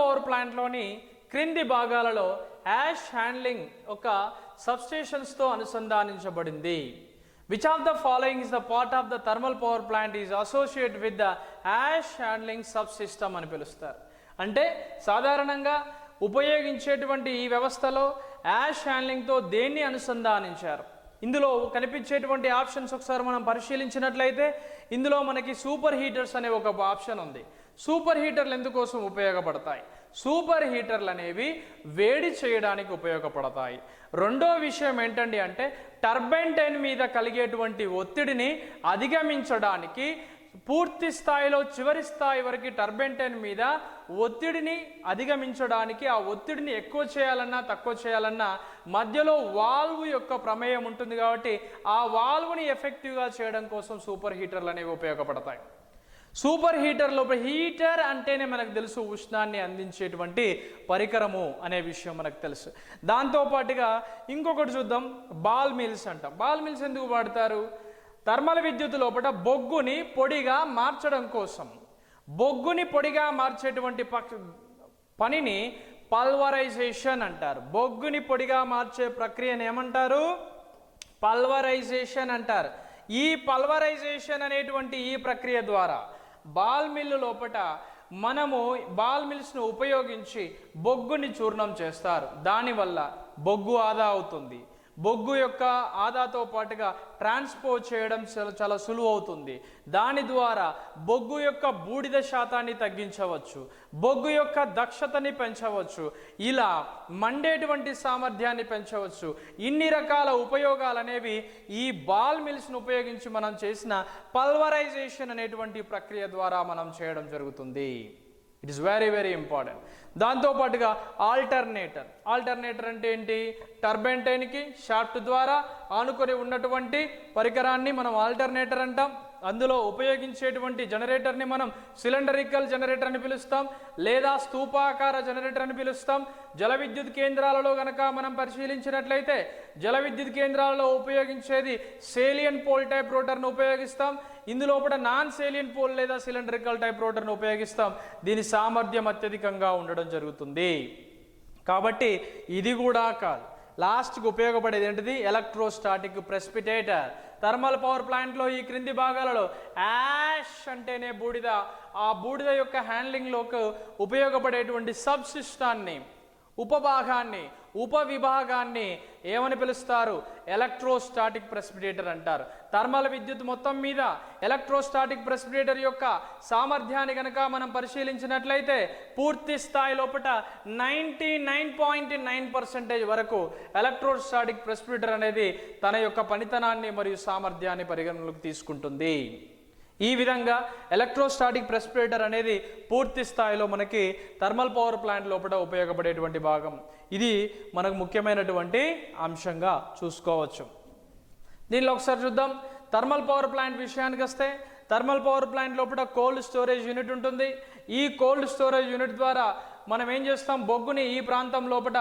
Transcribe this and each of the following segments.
Power ప్లాంట్లోని క్రింది భాగాలలో ash handling ఒక సబ్స్టేషన్స్తో అనుసంధానించబడింది. Which of the following is the part of the thermal power plant is associate with the ash handling sub system అని పిలుస్తారు. అంటే సాధారణంగా ఉపయోగించేటువంటి ఈ వ్యవస్థలో యాష్ హ్యాండ్లింగ్తో దేన్ని అనుసంధానించారు? ఇందులో కనిపించేటువంటి ఆప్షన్స్ ఒకసారి మనం పరిశీలించినట్లయితే ఇందులో మనకి సూపర్ హీటర్స్ అనే ఒక ఆప్షన్ ఉంది. సూపర్ హీటర్లు ఎందుకోసం ఉపయోగపడతాయి? సూపర్ హీటర్లు అనేవి వేడి చేయడానికి ఉపయోగపడతాయి. రెండో విషయం ఏంటండి అంటే టర్బైన్ మీద కలిగేటువంటి ఒత్తిడిని అధిగమించడానికి పూర్తి స్థాయిలో చివరి స్థాయి వరకు టర్బెంటైన్ మీద ఒత్తిడిని అధిగమించడానికి ఆ ఒత్తిడిని ఎక్కువ చేయాలన్నా తక్కువ చేయాలన్నా మధ్యలో వాల్వ్ యొక్క ప్రమేయం ఉంటుంది కాబట్టి ఆ వాల్వ్ని ఎఫెక్టివ్గా చేయడం కోసం సూపర్ హీటర్లు అనేవి ఉపయోగపడతాయి. సూపర్ హీటర్ లోపల హీటర్ అంటేనే మనకు తెలుసు ఉష్ణాన్ని అందించేటువంటి పరికరము అనే విషయం మనకు తెలుసు. దాంతో పాటుగా ఇంకొకటి చూద్దాం బాల్ మిల్స్ అంటాం. బాల్ మిల్స్ ఎందుకు వాడతారు? థర్మల్ విద్యుత్ లోపల బొగ్గుని పొడిగా మార్చడం కోసం. బొగ్గుని పొడిగా మార్చేటువంటి పక్ పనిని పల్వరైజేషన్ అంటారు. బొగ్గుని పొడిగా మార్చే ప్రక్రియను ఏమంటారు? పల్వరైజేషన్ అంటారు. ఈ పల్వరైజేషన్ అనేటువంటి ఈ ప్రక్రియ ద్వారా బాల్ మిల్లు లోపట మనము బాల్ మిల్స్ను ఉపయోగించి బొగ్గుని చూర్ణం చేస్తారు. దానివల్ల బొగ్గు ఆదా అవుతుంది. బొగ్గు యొక్క ఆదాతో పాటుగా ట్రాన్స్పోర్ట్ చేయడం చాలా చాలా సులువు అవుతుంది దాని ద్వారా బొగ్గు యొక్క బూడిద శాతాన్ని తగ్గించవచ్చు. బొగ్గు యొక్క దక్షతని పెంచవచ్చు. ఇలా మండేటువంటి సామర్థ్యాన్ని పెంచవచ్చు. ఇన్ని రకాల ఉపయోగాలు అనేవి ఈ బాల్ మిల్స్ను ఉపయోగించి మనం చేసిన పల్వరైజేషన్ అనేటువంటి ప్రక్రియ ద్వారా మనం చేయడం జరుగుతుంది. It is very very important దాంతోపాటుగా ఆల్టర్నేటర్ ఆల్టర్నేటర్ అంటే ఏంటి? టర్బైన్ టైన్కి షాఫ్ట్ ద్వారా ఆనుకొని ఉన్నటువంటి పరికరాన్ని మనం ఆల్టర్నేటర్ అంటాం. అందులో ఉపయోగించేటువంటి జనరేటర్ని మనం సిలిండరికల్ జనరేటర్ అని పిలుస్తాం లేదా స్తూపాకార జనరేటర్ అని పిలుస్తాం. జల విద్యుత్ కేంద్రాలలో కనుక మనం పరిశీలించినట్లయితే జల విద్యుత్ కేంద్రాలలో ఉపయోగించేది సేలియన్ పోల్ టైప్ రోటర్ను ఉపయోగిస్తాం. ఇందులో కూడా నాన్ సేలియన్ పోల్ లేదా సిలిండరికల్ టైప్ రోటర్ను ఉపయోగిస్తాం. దీని సామర్థ్యం అత్యధికంగా ఉండడం జరుగుతుంది. కాబట్టి ఇది కూడా కాదు. లాస్ట్కి ఉపయోగపడేది ఏంటిది? ఎలక్ట్రోస్టాటిక్ ప్రెసిపిటేటర్ థర్మల్ పవర్ ప్లాంట్లో ఈ క్రింది భాగాలలో యాష్ అంటేనే బూడిద. ఆ బూడిద యొక్క హ్యాండ్లింగ్లోకి ఉపయోగపడేటువంటి సబ్ సిస్టాన్ని ఉపభాగాన్ని ఉపవిభాగాన్ని ఏమని పిలుస్తారు? ఎలక్ట్రోస్టాటిక్ ప్రెసిపిటేటర్ అంటారు. థర్మల్ విద్యుత్ మొత్తం మీద ఎలక్ట్రోస్టాటిక్ ప్రెసిపిటేటర్ యొక్క సామర్థ్యాన్ని కనుక మనం పరిశీలించినట్లయితే పూర్తి స్థాయి లోపల ninety nine point nine percentage వరకు ఎలక్ట్రోస్టాటిక్ ప్రెసిపిటేటర్ అనేది తన యొక్క పనితనాన్ని మరియు సామర్థ్యాన్ని పరిగణలోకి తీసుకుంటుంది. ఈ విధంగా ఎలక్ట్రోస్టాటిక్ ప్రెస్పిరేటర్ అనేది పూర్తి స్థాయిలో మనకి థర్మల్ పవర్ ప్లాంట్ లోపల ఉపయోగపడేటువంటి భాగం. ఇది మనకు ముఖ్యమైనటువంటి అంశంగా చూసుకోవచ్చు. దీనిలో ఒకసారి చూద్దాం. థర్మల్ పవర్ ప్లాంట్ విషయానికి వస్తే థర్మల్ పవర్ ప్లాంట్ లోపల కోల్డ్ స్టోరేజ్ యూనిట్ ఉంటుంది. ఈ కోల్డ్ స్టోరేజ్ యూనిట్ ద్వారా మనం ఏం చేస్తాం? బొగ్గుని ఈ ప్రాంతం లోపల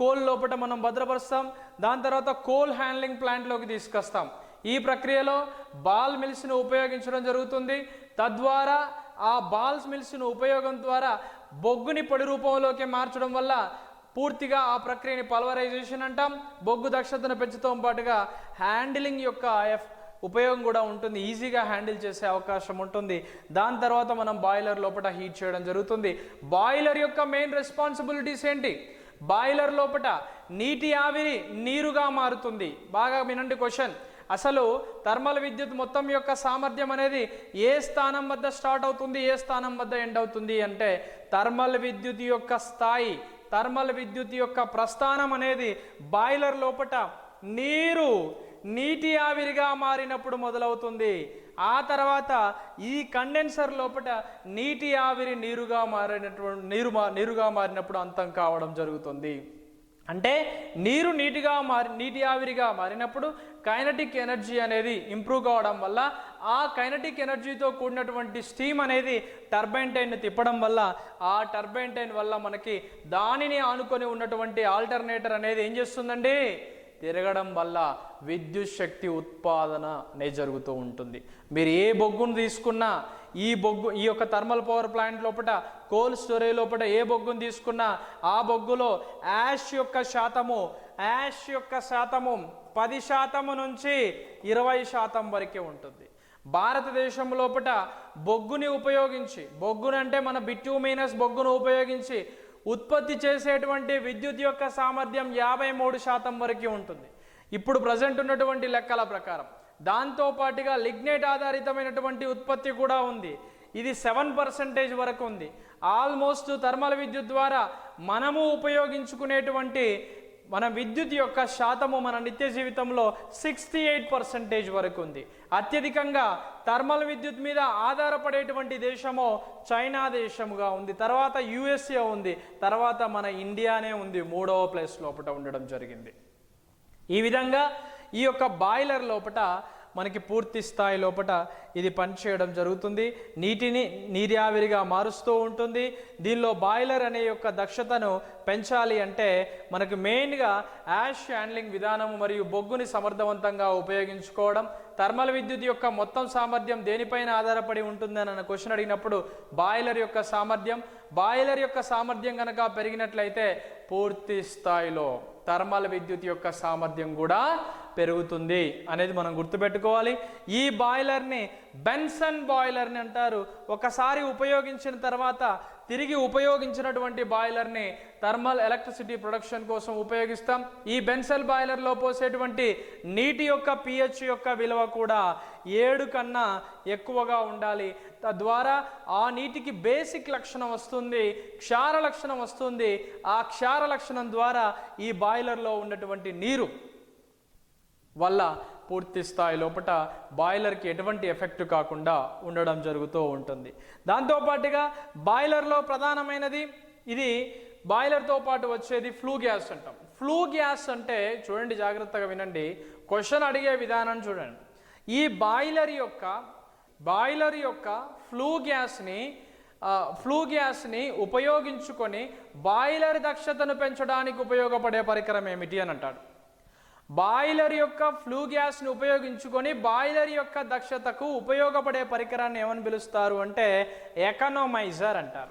కోల్ లోపల మనం భద్రపరుస్తాం. దాని తర్వాత కోల్ హ్యాండ్లింగ్ ప్లాంట్లోకి తీసుకొస్తాం. ఈ ప్రక్రియలో బాల్ మిల్స్ను ఉపయోగించడం జరుగుతుంది. తద్వారా ఆ బాల్స్ మిల్స్ను ఉపయోగం ద్వారా బొగ్గుని పొడి రూపంలోకి మార్చడం వల్ల పూర్తిగా ఆ ప్రక్రియని పల్వరైజేషన్ అంటాం. బొగ్గు దక్షతను పెంచుతో పాటుగా హ్యాండిలింగ్ యొక్క ఎఫ్ ఉపయోగం కూడా ఉంటుంది. ఈజీగా హ్యాండిల్ చేసే అవకాశం ఉంటుంది. దాని తర్వాత మనం బాయిలర్ లోపల హీట్ చేయడం జరుగుతుంది. బాయిలర్ యొక్క మెయిన్ రెస్పాన్సిబిలిటీస్ ఏంటి? బాయిలర్ లోపల నీటి ఆవిరి నీరుగా మారుతుంది. బాగా వినండి క్వశ్చన్. అసలు థర్మల్ విద్యుత్ మొత్తం యొక్క సామర్థ్యం అనేది ఏ స్థానం వద్ద స్టార్ట్ అవుతుంది ఏ స్థానం వద్ద ఎండ్ అవుతుంది అంటే థర్మల్ విద్యుత్ యొక్క స్థాయి థర్మల్ విద్యుత్ యొక్క ప్రస్థానం అనేది బాయిలర్ లోపట నీరు నీటి ఆవిరిగా మారినప్పుడు మొదలవుతుంది. ఆ తర్వాత ఈ కండెన్సర్ లోపల నీటి ఆవిరి నీరుగా మారినటువంటి నీరు మా నీరుగా మారినప్పుడు అంతం కావడం జరుగుతుంది. అంటే నీరు నీటిగా మారి నీటి ఆవిరిగా మారినప్పుడు కైనటిక్ ఎనర్జీ అనేది ఇంప్రూవ్ కావడం వల్ల ఆ కైనటిక్ ఎనర్జీతో కూడినటువంటి స్టీమ్ అనేది టర్బైన్ టైన్ తిప్పడం వల్ల ఆ టర్బైన్ టైన్ వల్ల మనకి దానిని ఆనుకొని ఉన్నటువంటి ఆల్టర్నేటర్ అనేది ఏం చేస్తుందండి? తిరగడం వల్ల విద్యుత్ శక్తి ఉత్పాదన అనేది జరుగుతూ ఉంటుంది. మీరు ఏ బొగ్గును తీసుకున్నా ఈ బొగ్గు ఈ యొక్క థర్మల్ పవర్ ప్లాంట్ లోపల కోల్డ్ స్టోరేజ్ లోపల ఏ బొగ్గును తీసుకున్నా ఆ బొగ్గులో యాష్ యొక్క శాతము యాష్ యొక్క శాతము పది శాతము నుంచి ఇరవై శాతం వరకే ఉంటుంది. భారతదేశం లోపల బొగ్గుని ఉపయోగించి బొగ్గునంటే మన బిట్యూమినస్ బొగ్గును ఉపయోగించి ఉత్పత్తి చేసేటువంటి విద్యుత్ యొక్క సామర్థ్యం యాభై మూడు శాతం వరకు ఉంటుంది. ఇప్పుడు ప్రజెంట్ ఉన్నటువంటి లెక్కల ప్రకారం దాంతోపాటుగా లిగ్నేట్ ఆధారితమైనటువంటి ఉత్పత్తి కూడా ఉంది. ఇది సెవెన్ పర్సెంటేజ్ వరకు ఉంది. ఆల్మోస్ట్ థర్మల్ విద్యుత్ ద్వారా మనము ఉపయోగించుకునేటువంటి మన విద్యుత్ యొక్క శాతము మన నిత్య జీవితంలో సిక్స్టీ ఎయిట్ పర్సెంటేజ్ వరకు ఉంది. అత్యధికంగా థర్మల్ విద్యుత్ మీద ఆధారపడేటువంటి దేశము చైనా దేశముగా ఉంది. తర్వాత యుఎస్ఏ ఉంది. తర్వాత మన ఇండియానే ఉంది. మూడవ ప్లేస్ లోపల ఉండడం జరిగింది. ఈ విధంగా ఈ యొక్క బాయిలర్ లోపట మనకి పూర్తి స్థాయి లోపట ఇది పనిచేయడం జరుగుతుంది. నీటిని నీరావిరిగా మారుస్తూ ఉంటుంది. దీనిలో బాయిలర్ అనే యొక్క దక్షతను పెంచాలి అంటే మనకు మెయిన్గా యాష్ హ్యాండ్లింగ్ విధానం మరియు బొగ్గుని సమర్థవంతంగా ఉపయోగించుకోవడం థర్మల్ విద్యుత్ యొక్క మొత్తం సామర్థ్యం దేనిపైన ఆధారపడి ఉంటుందని అన్న క్వశ్చన్ అడిగినప్పుడు బాయిలర్ యొక్క సామర్థ్యం బాయిలర్ యొక్క సామర్థ్యం కనుక పెరిగినట్లయితే పూర్తి స్థాయిలో థర్మల్ విద్యుత్ యొక్క సామర్థ్యం కూడా పెరుగుతుంది అనేది మనం గుర్తుపెట్టుకోవాలి. ఈ బాయిలర్ని బెన్సన్ బాయిలర్ని అంటారు. ఒకసారి ఉపయోగించిన తర్వాత తిరిగి ఉపయోగించినటువంటి బాయిలర్ని థర్మల్ ఎలక్ట్రిసిటీ ప్రొడక్షన్ కోసం ఉపయోగిస్తాం. ఈ బెన్సల్ బాయిలర్లో పోసేటువంటి నీటి యొక్క పిహెచ్ యొక్క విలువ కూడా ఏడు కన్నా ఎక్కువగా ఉండాలి. తద్వారా ఆ నీటికి బేసిక్ లక్షణం వస్తుంది క్షార లక్షణం వస్తుంది. ఆ క్షార లక్షణం ద్వారా ఈ బాయిలర్లో ఉన్నటువంటి నీరు వల్ల పూర్తి స్థాయి లోపల బాయిలర్కి ఎటువంటి ఎఫెక్ట్ కాకుండా ఉండడం జరుగుతూ ఉంటుంది. దాంతోపాటుగా బాయిలర్లో ప్రధానమైనది ఇది బాయిలర్తో పాటు వచ్చేది ఫ్లూ గ్యాస్ అంటాం. ఫ్లూ గ్యాస్ అంటే చూడండి జాగ్రత్తగా వినండి క్వశ్చన్ అడిగే విధానం చూడండి. ఈ బాయిలర్ యొక్క బాయిలర్ యొక్క ఫ్లూ గ్యాస్ని ఫ్లూ గ్యాస్ని ఉపయోగించుకొని బాయిలర్ దక్షతను పెంచడానికి ఉపయోగపడే పరికరం ఏమిటి అని అంటాడు. బాయిలర్ యొక్క ఫ్లూ గ్యాస్ని ఉపయోగించుకొని బాయిలర్ యొక్క దక్షతకు ఉపయోగపడే పరికరాన్ని ఏమని పిలుస్తారు అంటే ఎకనోమైజర్ అంటారు.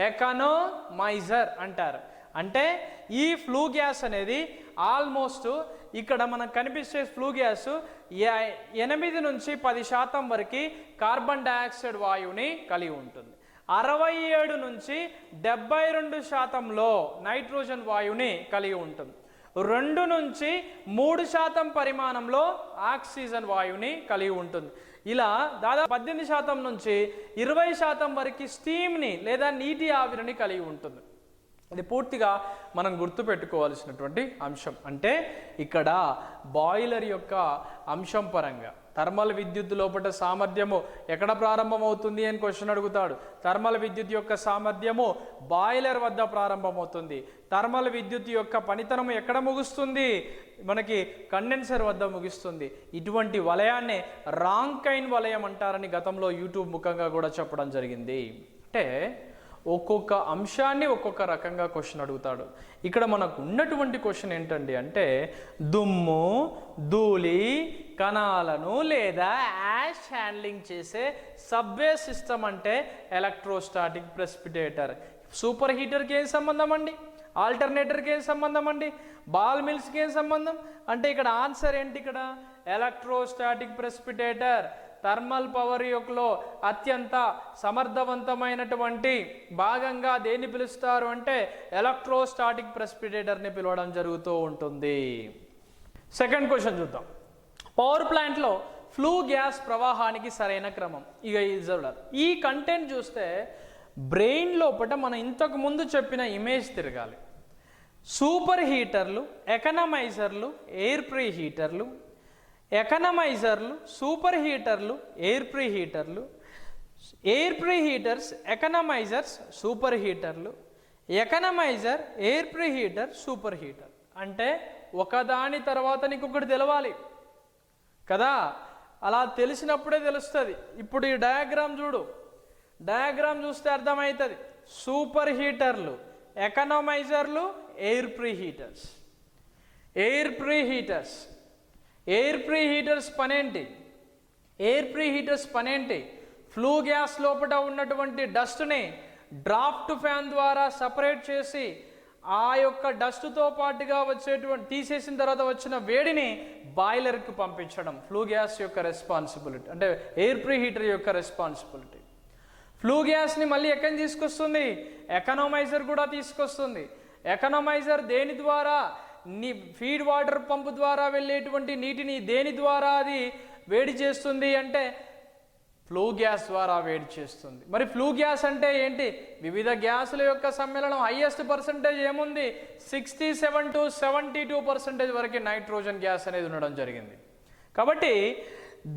ఎకనోమైజర్ అంటారు. అంటే ఈ ఫ్లూ గ్యాస్ అనేది ఆల్మోస్ట్ ఇక్కడ మనకు కనిపించే ఫ్లూ గ్యాస్ ఎ- ఎనిమిది నుంచి పది శాతం వరకు కార్బన్ డయాక్సైడ్ వాయువుని కలిగి ఉంటుంది. అరవై ఏడు నుంచి డెబ్బై రెండు శాతంలో నైట్రోజన్ వాయువుని కలిగి ఉంటుంది. రెండు నుంచి మూడు శాతం పరిమాణంలో ఆక్సిజన్ వాయువుని కలిగి ఉంటుంది. ఇలా దాదాపు పద్దెనిమిది శాతం నుంచి ఇరవై శాతం వరకు స్టీమ్ని లేదా నీటి ఆవిరిని కలిగి ఉంటుంది. ఇది పూర్తిగా మనం గుర్తుపెట్టుకోవాల్సినటువంటి అంశం. అంటే ఇక్కడ బాయిలర్ యొక్క అంశం పరంగా థర్మల్ విద్యుత్ లోపల సామర్థ్యము ఎక్కడ ప్రారంభమవుతుంది అని క్వశ్చన్ అడుగుతాడు. థర్మల్ విద్యుత్ యొక్క సామర్థ్యము బాయిలర్ వద్ద ప్రారంభమవుతుంది. థర్మల్ విద్యుత్ యొక్క పనితనము ఎక్కడ ముగుస్తుంది? మనకి కండెన్సర్ వద్ద ముగిస్తుంది. ఇటువంటి వలయాన్ని రాంకైన్ వలయం అంటారని గతంలో యూట్యూబ్ ముఖంగా కూడా చెప్పడం జరిగింది. అంటే ఒక్కొక్క అంశాన్ని ఒక్కొక్క రకంగా క్వశ్చన్ అడుగుతాడు. ఇక్కడ మనకు ఉన్నటువంటి క్వశ్చన్ ఏంటండి అంటే దుమ్ము ధూళి కణాలను లేదా యాష్ హ్యాండ్లింగ్ చేసే సబ్వే సిస్టమ్ అంటే ఎలక్ట్రోస్టాటిక్ ప్రెసిపిటేటర్. సూపర్ హీటర్కి ఏం సంబంధం అండి? ఆల్టర్నేటర్కి ఏం సంబంధం అండి? బాల్ మిల్స్కి ఏం సంబంధం? అంటే ఇక్కడ ఆన్సర్ ఏంటి ఇక్కడ? Electrostatic precipitator. థర్మల్ పవర్ యొక్కలో అత్యంత సమర్థవంతమైనటువంటి భాగంగా దేన్ని పిలుస్తారు అంటే ఎలక్ట్రోస్టాటిక్ ప్రెసిపిటేటర్ని పిలవడం జరుగుతూ ఉంటుంది. సెకండ్ క్వశ్చన్ చూద్దాం. పవర్ ప్లాంట్లో ఫ్లూ గ్యాస్ ప్రవాహానికి సరైన క్రమం. ఇక ఇది ఈ కంటెంట్ చూస్తే బ్రెయిన్ లోపల మనం ఇంతకు ముందు చెప్పిన ఇమేజ్ తిరగాలి. సూపర్ హీటర్లు ఎకనమైజర్లు ఎయిర్ ప్రీ హీటర్లు ఎకనమైజర్లు సూపర్ హీటర్లు air pre హీటర్లు air pre heaters economizers super హీటర్లు economizer air pre heater super heater. అంటే ఒకదాని తర్వాత నీకు ఒకటి తెలవాలి. కదా? అలా తెలిసినప్పుడే తెలుస్తుంది. ఇప్పుడు ఈ డయాగ్రామ్ చూడు. డయాగ్రామ్ చూస్తే అర్థమవుతుంది సూపర్ హీటర్లు ఎకనమైజర్లు air pre heaters. Air pre heaters. Air pre heaters పనేంటి? Air pre heaters పనేంటి? ఫ్లూ గ్యాస్ లోపల ఉన్నటువంటి డస్ట్ని డ్రాఫ్ట్ ఫ్యాన్ ద్వారా సపరేట్ చేసి ఆ యొక్క డస్ట్తో పాటుగా వచ్చేటువంటి తీసేసిన తర్వాత వచ్చిన వేడిని బాయిలర్కి పంపించడం. ఫ్లూ గ్యాస్ యొక్క రెస్పాన్సిబిలిటీ అంటే ఎయిర్ ప్రీ హీటర్ యొక్క రెస్పాన్సిబిలిటీ. ఫ్లూ గ్యాస్ని మళ్ళీ ఎక్కడి తీసుకొస్తుంది? ఎకనమైజర్ కూడా తీసుకొస్తుంది. ఎకనమైజర్ దేని ద్వారా? నీ ఫీడ్ వాటర్ పంపు ద్వారా వెళ్ళేటువంటి నీటిని దేని ద్వారా అది వేడి చేస్తుంది అంటే ఫ్లూ గ్యాస్ ద్వారా వేడి చేస్తుంది. మరి ఫ్లూ గ్యాస్ అంటే ఏంటి? వివిధ గ్యాసుల యొక్క సమ్మేళనం హయ్యెస్ట్ పర్సంటేజ్ ఏముంది? Sixty seven to seventy two percentage వరకు నైట్రోజన్ గ్యాస్ అనేది ఉండడం జరిగింది. కాబట్టి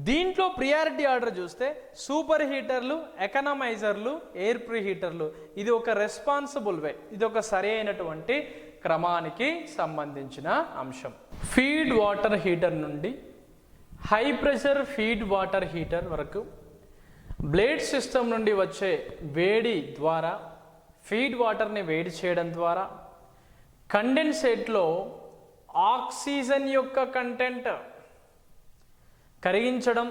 దీంట్లో ప్రియారిటీ ఆర్డర్ చూస్తే సూపర్ హీటర్లు ఎకనమైజర్లు ఎయిర్ ప్రీ హీటర్లు ఇది ఒక రెస్పాన్సిబుల్ వే. ఇది ఒక సరి అయినటువంటి క్రమానికి సంబంధించిన అంశం. ఫీడ్ వాటర్ హీటర్ నుండి high pressure feed water heater వరకు బ్లేడ్ సిస్టమ్ నుండి వచ్చే వేడి ద్వారా ఫీడ్ వాటర్ని వేడి చేయడం ద్వారా కండెన్సేట్లో ఆక్సిజన్ యొక్క కంటెంట్ కరిగించడం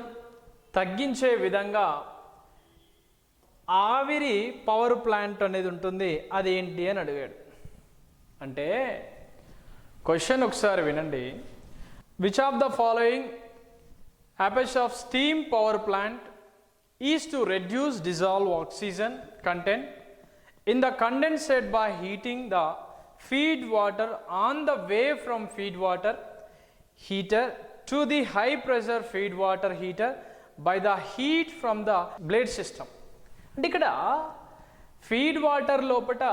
తగ్గించే విధంగా ఆవిరి పవర్ ప్లాంట్ అనేది ఉంటుంది. అది ఏంటి అని అడిగాడు. అంటే క్వశ్చన్ ఒకసారి వినండి. Which of the following apes of steam power plant is to reduce dissolve oxygen content in the condensate by heating the feed water on the way from feed water heater to the high pressure feed water heater by the heat from the blade system అంటే ఇక్కడ feed water లోపట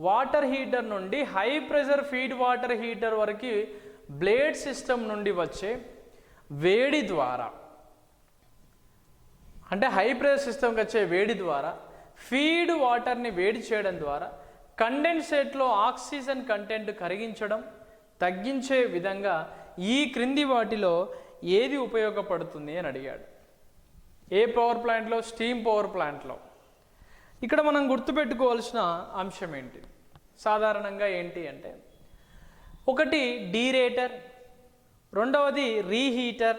water heater నుండి high pressure feed water heater వరకు blade system నుండి వచ్చే వేడి ద్వారా అంటే హై ప్రెషర్ సిస్టమ్కి వచ్చే వేడి ద్వారా ఫీడ్ వాటర్ని వేడి చేయడం ద్వారా కండెన్సేట్లో ఆక్సిజన్ కంటెంట్ కరిగించడం తగ్గించే విధంగా ఈ క్రింది వాటిలో ఏది ఉపయోగపడుతుంది అని అడిగాడు. ఏ పవర్ ప్లాంట్లో? స్టీమ్ పవర్ ప్లాంట్లో. ఇక్కడ మనం గుర్తుపెట్టుకోవాల్సిన అంశం ఏంటి? సాధారణంగా ఏంటి అంటే ఒకటి డీరేటర్ రెండవది రీహీటర్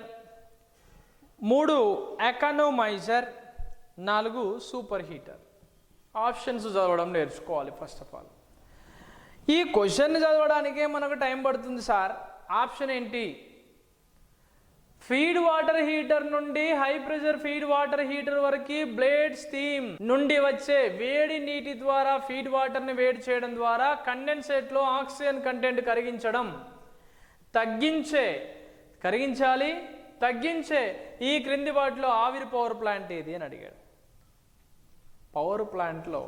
మూడు ఎకనోమైజర్ నాలుగు సూపర్ హీటర్. ఆప్షన్స్ చదవడం నేర్చుకోవాలి ఫస్ట్ ఆఫ్ ఆల్. ఈ క్వశ్చన్ చదవడానికే మనకు టైం పడుతుంది సార్. ఆప్షన్ ఏంటి? ఫీడ్ వాటర్ హీటర్ నుండి high pressure feed water heater వరకు బ్లేడ్ స్టీమ్ నుండి వచ్చే వేడి నీటి ద్వారా ఫీడ్ వాటర్ని వేడి చేయడం ద్వారా కండెన్సేట్లో ఆక్సిజన్ కంటెంట్ కరిగించడం. తగ్గించే కరిగించాలి తగ్గించే ఈ క్రింది వాటిలో ఆవిరి పవర్ ప్లాంట్ ఏది అని అడిగాడు. పవర్ ప్లాంట్లో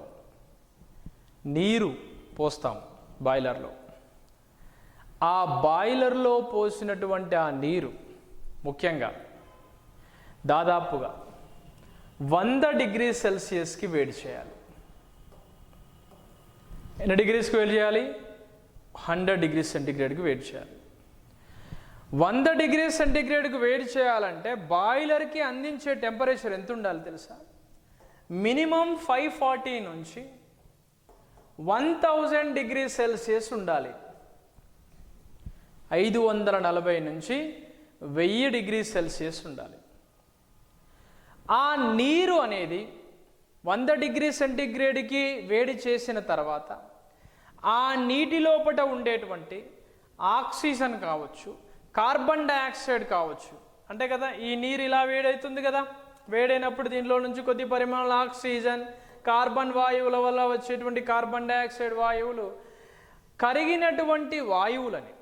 నీరు పోస్తాం బాయిలర్లో ఆ బాయిలర్లో పోసినటువంటి ఆ నీరు ముఖ్యంగా దాదాపుగా వంద డిగ్రీ సెల్సియస్కి వేడి చేయాలి. ఎన్ని డిగ్రీస్కి వేడి చేయాలి? హండ్రెడ్ డిగ్రీ సెంటిగ్రేడ్కి వేడి చేయాలి. వంద డిగ్రీ సెంటిగ్రేడ్కి వేడి చేయాలంటే బాయిలర్కి అందించే టెంపరేచర్ ఎంత ఉండాలి తెలుసా? మినిమం ఫైవ్ ఫార్టీ నుంచి వన్ థౌజండ్ డిగ్రీ సెల్సియస్ ఉండాలి. ఐదు వందల నలభై నుంచి వెయ్యి డిగ్రీ సెల్సియస్ ఉండాలి. ఆ నీరు అనేది వంద డిగ్రీ సెంటిగ్రేడ్కి వేడి చేసిన తర్వాత ఆ నీటి లోపట ఉండేటువంటి ఆక్సిజన్ కావచ్చు కార్బన్ డయాక్సైడ్ కావచ్చు. అంటే కదా ఈ నీరు ఇలా వేడవుతుంది కదా. వేడైనప్పుడు దీనిలో నుంచి కొద్ది పరిమాణంలో ఆక్సిజన్ కార్బన్ వాయువుల వల్ల వచ్చేటువంటి కార్బన్ డయాక్సైడ్ వాయువులు కరిగినటువంటి వాయువులని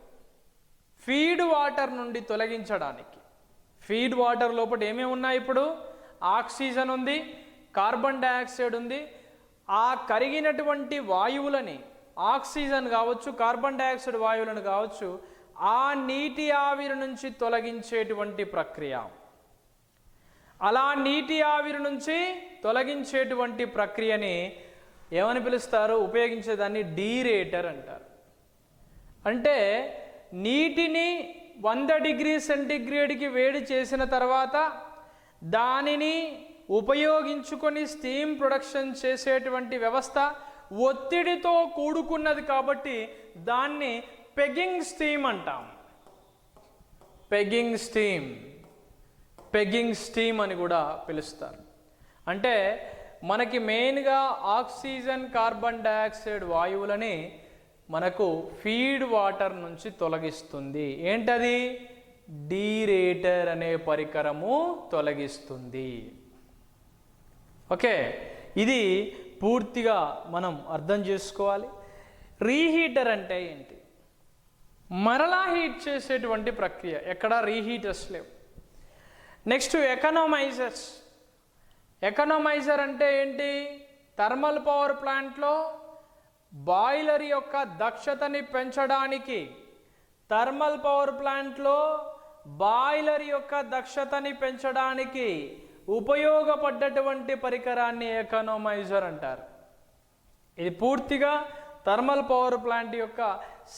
ఫీడ్ వాటర్ నుండి తొలగించడానికి. ఫీడ్ వాటర్ లోపల ఏమేమి ఉన్నాయి ఇప్పుడు? ఆక్సిజన్ ఉంది కార్బన్ డయాక్సైడ్ ఉంది. ఆ కరిగినటువంటి వాయువులని ఆక్సిజన్ కావచ్చు కార్బన్ డయాక్సైడ్ వాయువులను కావచ్చు ఆ నీటి ఆవిరి నుంచి తొలగించేటువంటి ప్రక్రియ. అలా నీటి ఆవిరి నుంచి తొలగించేటువంటి ప్రక్రియని ఏమని పిలుస్తారు? ఉపయోగించేదాన్ని డీరేటర్ అంటారు. అంటే నీటిని వంద డిగ్రీ సెంటిగ్రేడ్కి వేడి చేసిన తర్వాత దానిని ఉపయోగించుకొని స్టీమ్ ప్రొడక్షన్ చేసేటువంటి వ్యవస్థ ఒత్తిడితో కూడుకున్నది కాబట్టి దాన్ని పెగింగ్ స్టీమ్ అంటాం. Pegging steam. పెగ్గింగ్ స్టీమ్ అని కూడా పిలుస్తారు. అంటే మనకి మెయిన్గా ఆక్సిజన్ కార్బన్ డయాక్సైడ్ వాయువులని మనకు ఫీడ్ వాటర్ నుంచి తొలగిస్తుంది. ఏంటది? డీరేటర్ అనే పరికరము తొలగిస్తుంది. ఓకే ఇది పూర్తిగా మనం అర్థం చేసుకోవాలి. రీహీటర్ అంటే ఏంటి? మరలా హీట్ చేసేటువంటి ప్రక్రియ. ఎక్కడ రీహీటర్స్ లేవు. నెక్స్ట్ ఎకనామైజర్స్. ఎకనామైజర్ అంటే ఏంటి? థర్మల్ పవర్ ప్లాంట్లో బాయిలర్ యొక్క దక్షతని పెంచడానికి థర్మల్ పవర్ ప్లాంట్లో బాయిలర్ యొక్క దక్షతని పెంచడానికి ఉపయోగపడ్డటువంటి పరికరాన్ని ఎకనోమైజర్ అంటారు. ఇది పూర్తిగా థర్మల్ పవర్ ప్లాంట్ యొక్క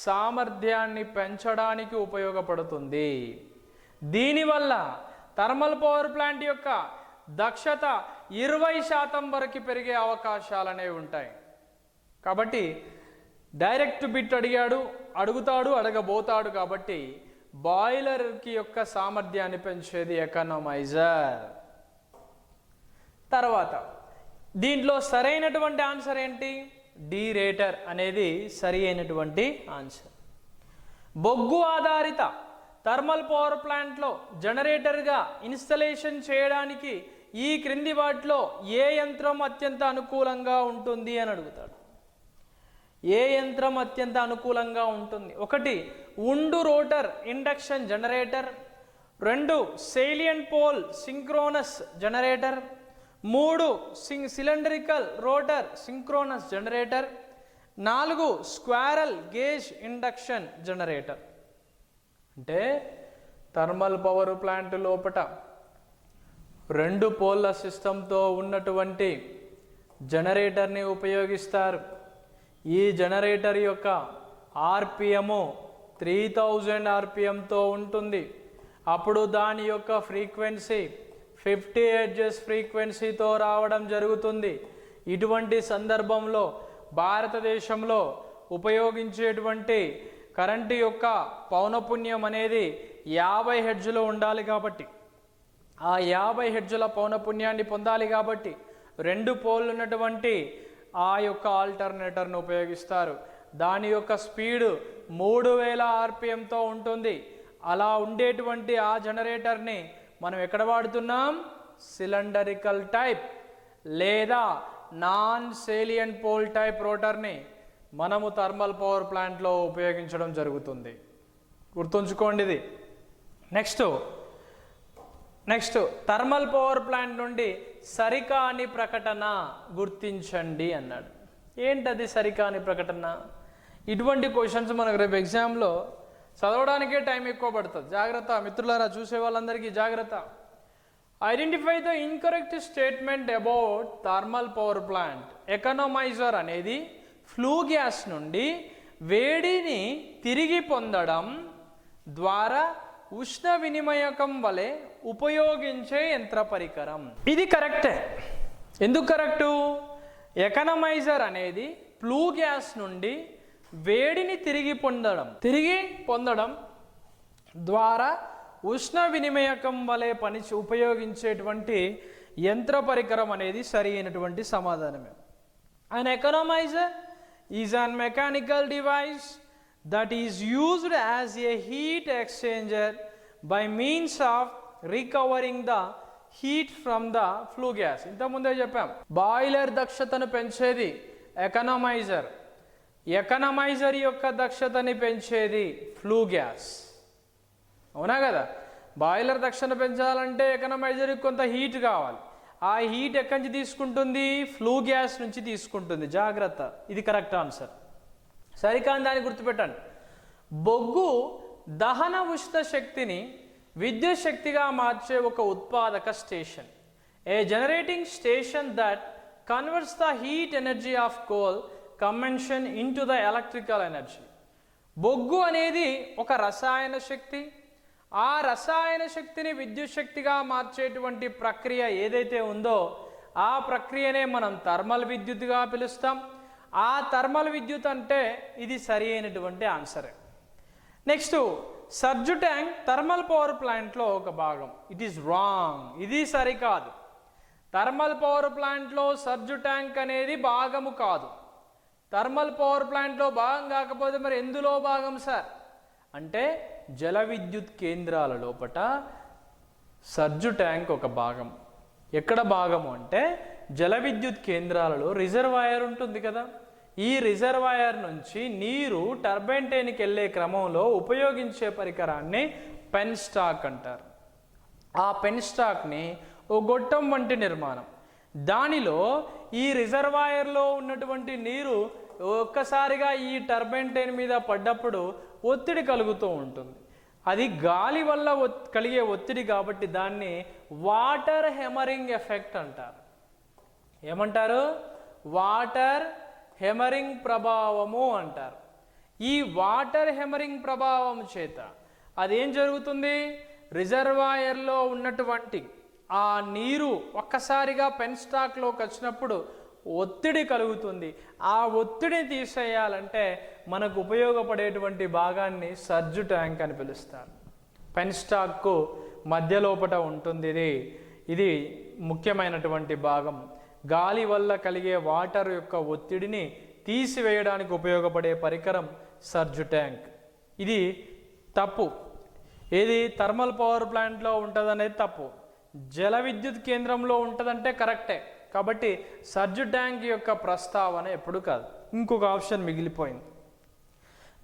సామర్థ్యాన్ని పెంచడానికి ఉపయోగపడుతుంది. దీనివల్ల థర్మల్ పవర్ ప్లాంట్ యొక్క దక్షత ఇరవై శాతం వరకు పెరిగే అవకాశాలనేవి ఉంటాయి. కాబట్టి డైరెక్ట్ బిట్ అడిగాడు అడుగుతాడు అడగబోతాడు కాబట్టి బాయిలర్కి యొక్క సామర్థ్యాన్ని పెంచేది ఎకనమైజర్. తర్వాత దీంట్లో సరైనటువంటి ఆన్సర్ ఏంటి? డీరేటర్ అనేది సరి అయినటువంటి ఆన్సర్. బొగ్గు ఆధారిత థర్మల్ పవర్ ప్లాంట్లో జనరేటర్గా ఇన్స్టలేషన్ చేయడానికి ఈ క్రింది వాటిలో ఏ యంత్రం అత్యంత అనుకూలంగా ఉంటుంది అని అడుగుతాడు. ఏ యంత్రం అత్యంత అనుకూలంగా ఉంటుంది? ఒకటి ఉండు రోటర్ ఇండక్షన్ జనరేటర్. రెండు సేలియంట్ పోల్ సింక్రోనస్ జనరేటర్. మూడు సింగ్ సిలిండ్రికల్ రోటర్ సింక్రోనస్ జనరేటర్. నాలుగు స్క్వారల్ గేజ్ ఇండక్షన్ జనరేటర్. అంటే థర్మల్ పవర్ ప్లాంట్ లోపట రెండు పోల్ల సిస్టంతో ఉన్నటువంటి జనరేటర్ని ఉపయోగిస్తారు. ఈ జనరేటర్ యొక్క ఆర్పిఎము త్రీ థౌజండ్ ఆర్పిఎంతో ఉంటుంది. అప్పుడు దాని యొక్క ఫ్రీక్వెన్సీ ఫిఫ్టీ హెడ్జెస్ ఫ్రీక్వెన్సీతో రావడం జరుగుతుంది. ఇటువంటి సందర్భంలో భారతదేశంలో ఉపయోగించేటువంటి కరెంటు యొక్క పౌనపుణ్యం అనేది యాభై హెడ్జ్లో ఉండాలి కాబట్టి. ఆ యాభై హెడ్జుల పౌనపుణ్యాన్ని పొందాలి కాబట్టి రెండు పోల్ ఉన్నటువంటి ఆ యొక్క ఆల్టర్నేటర్ను ఉపయోగిస్తారు. దాని యొక్క స్పీడ్ మూడు వేల ఆర్పిఎంతో ఉంటుంది. అలా ఉండేటువంటి ఆ జనరేటర్ని మనం ఎక్కడ వాడుతున్నాం? సిలిండరికల్ టైప్ లేదా నాన్ సేలియన్ పోల్ టైప్ రోటర్ని మనము థర్మల్ పవర్ ప్లాంట్లో ఉపయోగించడం జరుగుతుంది. గుర్తుంచుకోండి ఇది next next thermal power plant నుండి సరికాని ప్రకటన గుర్తించండి అన్నాడు. ఏంటది సరికాని ప్రకటన? ఇటువంటి క్వశ్చన్స్ మనకు రేపు ఎగ్జామ్లో చదవడానికే టైం ఎక్కువ పడుతుంది. జాగ్రత్త మిత్రులారా చూసే వాళ్ళందరికీ జాగ్రత్త. Identify the incorrect statement about thermal power plant economiser అనేది ఫ్లూ గ్యాస్ నుండి వేడిని తిరిగి పొందడం ద్వారా ఉష్ణ వినిమయకం వలె ఉపయోగించే యంత్ర పరికరం ఇది కరెక్టే. ఎందుకు కరెక్టు? ఎకనమైజర్ అనేది ఫ్లూ గ్యాస్ నుండి వేడిని తిరిగి పొందడం తిరిగి పొందడం ద్వారా ఉష్ణ వినిమయకం వలె పని ఉపయోగించేటువంటి యంత్ర పరికరం అనేది సరి అయినటువంటి సమాధానమే. An economizer is an mechanical device that is used as a heat exchanger by means of recovering the heat from the flue gas gas. ఇంతకుముందే చెప్పాం బాయిలర్ దక్షతను పెంచేది ఎకనమైజర్ ఎకనమైజర్ యొక్క దక్షతని పెంచేది ఫ్లూ గ్యాస్ అవునా కదా? బాయిలర్ దక్షత పెంచాలంటే ఎకనమైజర్కి కొంత హీట్ కావాలి. ఆ హీట్ ఎక్కడి నుంచి తీసుకుంటుంది? ఫ్లూ గ్యాస్ నుంచి తీసుకుంటుంది. జాగ్రత్త. ఇది కరెక్ట్ ఆన్సర్ సరికాని దాన్ని గుర్తుపెట్టండి. బొగ్గు దహన ఉష్ణ శక్తిని విద్యుత్ శక్తిగా మార్చే ఒక ఉత్పాదక station. A generating station that converts the heat energy of coal convention into the electrical energy బొగ్గు అనేది ఒక రసాయన శక్తి. ఆ రసాయన శక్తిని విద్యుత్ శక్తిగా మార్చేటువంటి ప్రక్రియ ఏదైతే ఉందో ఆ ప్రక్రియనే మనం థర్మల్ విద్యుత్గా పిలుస్తాం. ఆ థర్మల్ విద్యుత్ అంటే ఇది సరి అయినటువంటి ఆన్సరే. Next surge tank thermal power ప్లాంట్లో ఒక భాగం. ఇట్ ఈస్ రాంగ్ ఇది సరికాదు. థర్మల్ పవర్ ప్లాంట్లో సర్జు ట్యాంక్ అనేది భాగము కాదు. థర్మల్ పవర్ ప్లాంట్లో భాగం కాకపోతే మరి ఎందులో భాగం సార్? అంటే జల విద్యుత్ కేంద్రాల లోపట సర్జు ట్యాంక్ ఒక భాగం. ఎక్కడ భాగము అంటే జల విద్యుత్ కేంద్రాలలో రిజర్వాయర్ ఉంటుంది కదా. ఈ రిజర్వాయర్ నుంచి నీరు టర్బైన్టైన్కి వెళ్ళే క్రమంలో ఉపయోగించే పరికరాన్ని పెన్ స్టాక్ అంటారు. ఆ పెన్ స్టాక్ని ఓ గొట్టం వంటి నిర్మాణం. దానిలో ఈ రిజర్వాయర్లో ఉన్నటువంటి నీరు ఒక్కసారిగా ఈ టర్బైన్టైన్ మీద పడ్డప్పుడు ఒత్తిడి కలుగుతూ ఉంటుంది. అది గాలి వల్ల కలిగే ఒత్తిడి కాబట్టి దాన్ని వాటర్ హెమరింగ్ ఎఫెక్ట్ అంటారు. ఏమంటారు? వాటర్ హెమరింగ్ ప్రభావము అంటారు. ఈ వాటర్ హెమరింగ్ ప్రభావం చేత అదేం జరుగుతుంది? రిజర్వాయర్లో ఉన్నటువంటి ఆ నీరు ఒక్కసారిగా పెన్ స్టాక్లోకి వచ్చినప్పుడు ఒత్తిడి కలుగుతుంది. ఆ ఒత్తిడిని తీసేయాలంటే మనకు ఉపయోగపడేటువంటి భాగాన్ని సర్జు ట్యాంక్ అని పిలుస్తారు. పెన్ స్టాక్కు మధ్య లోపట ఉంటుంది ఇది. ఇది ముఖ్యమైనటువంటి భాగం. గాలి వల్ల కలిగే వాటర్ యొక్క ఒత్తిడిని తీసివేయడానికి ఉపయోగపడే పరికరం సర్జు ట్యాంక్. ఇది తప్పు. ఏది థర్మల్ పవర్ ప్లాంట్లో ఉంటుందనేది తప్పు. జల విద్యుత్ కేంద్రంలో ఉంటుందంటే కరెక్టే. కాబట్టి సర్జు ట్యాంక్ యొక్క ప్రస్తావన ఎప్పుడు కాదు. ఇంకొక ఆప్షన్ మిగిలిపోయింది.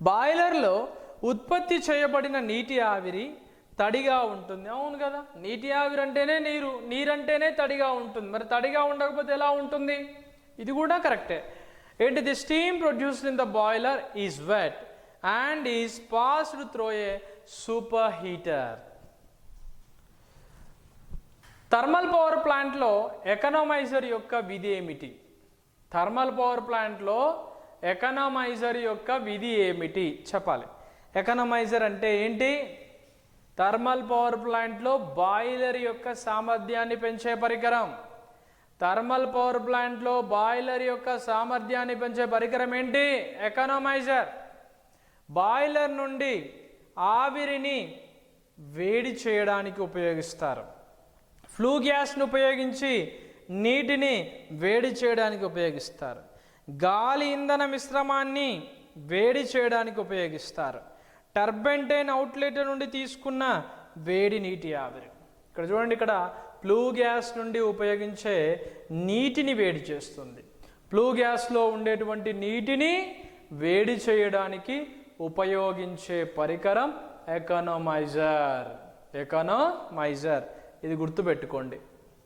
బాయిలర్లో ఉత్పత్తి చేయబడిన నీటి ఆవిరి తడిగా ఉంటుంది. అవును కదా? నీటి ఆవిరి అంటేనే నీరు నీరంటేనే తడిగా ఉంటుంది. మరి తడిగా ఉండకపోతే ఎలా ఉంటుంది? ఇది కూడా కరెక్టే. ఏంటి? The steam produced in the boiler is wet and is passed through a super heater. Thermal power ప్లాంట్లో ఎకనమైజర్ యొక్క విధి ఏమిటి? థర్మల్ పవర్ ప్లాంట్లో ఎకనమైజర్ యొక్క విధి ఏమిటి? చెప్పాలి. ఎకనమైజర్ అంటే ఏంటి? థర్మల్ పవర్ ప్లాంట్లో బాయిలర్ యొక్క సామర్థ్యాన్ని పెంచే పరికరం. థర్మల్ పవర్ ప్లాంట్లో బాయిలర్ యొక్క సామర్థ్యాన్ని పెంచే పరికరం ఏంటి? ఎకనమైజర్ బాయిలర్ నుండి ఆవిరిని వేడి చేయడానికి ఉపయోగిస్తారు. ఫ్లూ గ్యాస్ను ఉపయోగించి నీటిని వేడి చేయడానికి ఉపయోగిస్తారు. గాలి ఇంధన మిశ్రమాన్ని వేడి చేయడానికి ఉపయోగిస్తారు. టర్బెంటైన్ అవుట్లెట్ నుండి తీసుకున్న వేడి నీటి ఆవిరి. ఇక్కడ చూడండి ఇక్కడ ఫ్లూ గ్యాస్ నుండి ఉపయోగించే నీటిని వేడి చేస్తుంది. ఫ్లూ గ్యాస్లో ఉండేటువంటి నీటిని వేడి చేయడానికి ఉపయోగించే పరికరం ఎకనమైజర్. ఎకనమైజర్. ఇది గుర్తుపెట్టుకోండి.